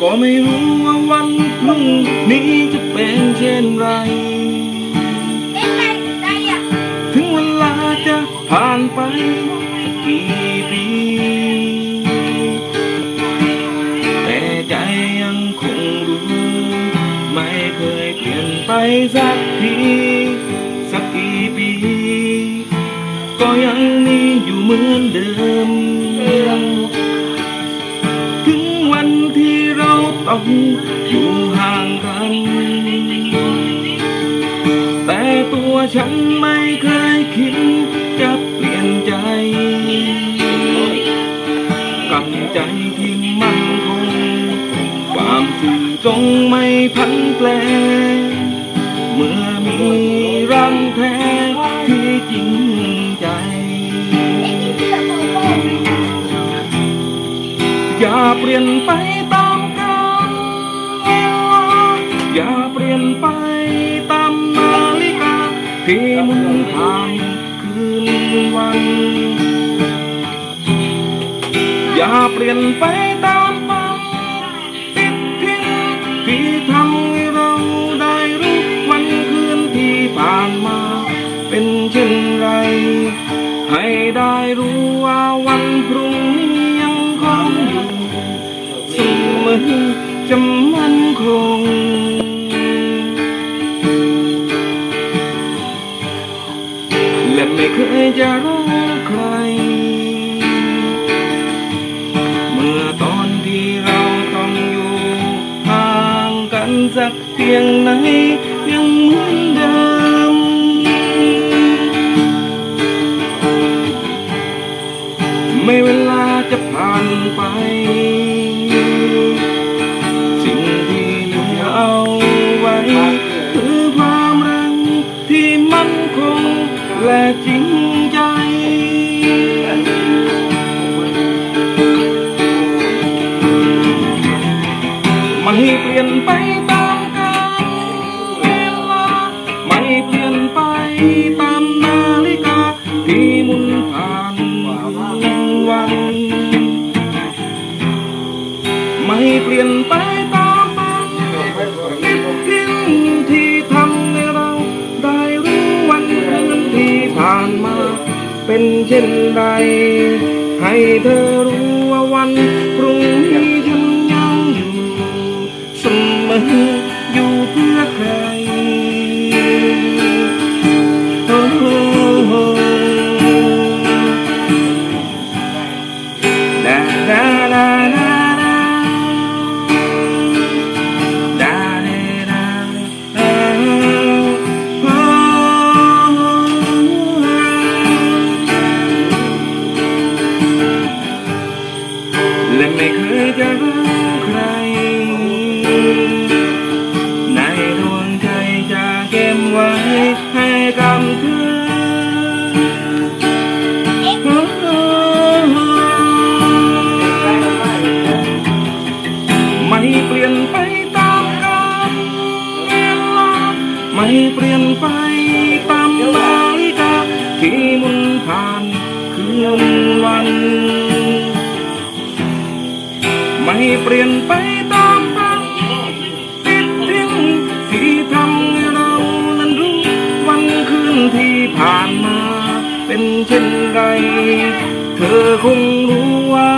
ก็ไม่รู้ว่าวันพรุ่งนี้จะเป็นเช่นไรถึงเวลาจะผ่านไปสักกี่ปีแต่ใจยังคงรู้ ไม่เคยเปลี่ยนไปสักที สักกี่ปี ก็ยังมีอยู่เหมือนเดิม เราต้องอยู่ห่างกัน แต่ตัวฉันไม่เคยคิดจะเปลี่ยนใจ กับใจที่มั่นคง ความสื่อตรงไม่พันแปล เมื่อมีรังแท้ที่จริงใจอย่าเปลี่ยนไปาที่หมุนผ่านคืนวัน อย่าเปลี่ยนไปตามความติดทิ้งที่ทำให้เราได้รู้วันคืนที่ผ่านมา เป็นเช่นไร ให้ได้รู้ว่าวันพรุ่งนี้ยังคงอยู่เสมอจะ เคยจะรักใคร เมื่อตอนที่เราต้องอยู่ห่างกันสักเพียงไหนยังเหมือนเดิม ไม่เวลาจะผ่านไป ไม่เปลี่ยนไปตามกาลเวลา ไม่เปลี่ยนไปตามนาฬิกาที่หมุนผ่านวัน ไม่เปลี่ยนไปตามมันนิดทิ้งที่ทำให้เราได้รู้วันคืนที่ผ่านมา เป็นเช่นไรให้เธอรู้ว่าวันพรุ่งนี้ฉัน มออยู่เพื่อใครโอ้โหด ไม่เปลี่ยนไปตามนาฬิกาที่มุนผ่านคืนวัน ไม่เปลี่ยนไปตามฝันติดทิ้งที่ทำให้เรานั้นรู้วันคืนที่ผ่านมา เป็นเช่นไร เธอคงรู้ว่า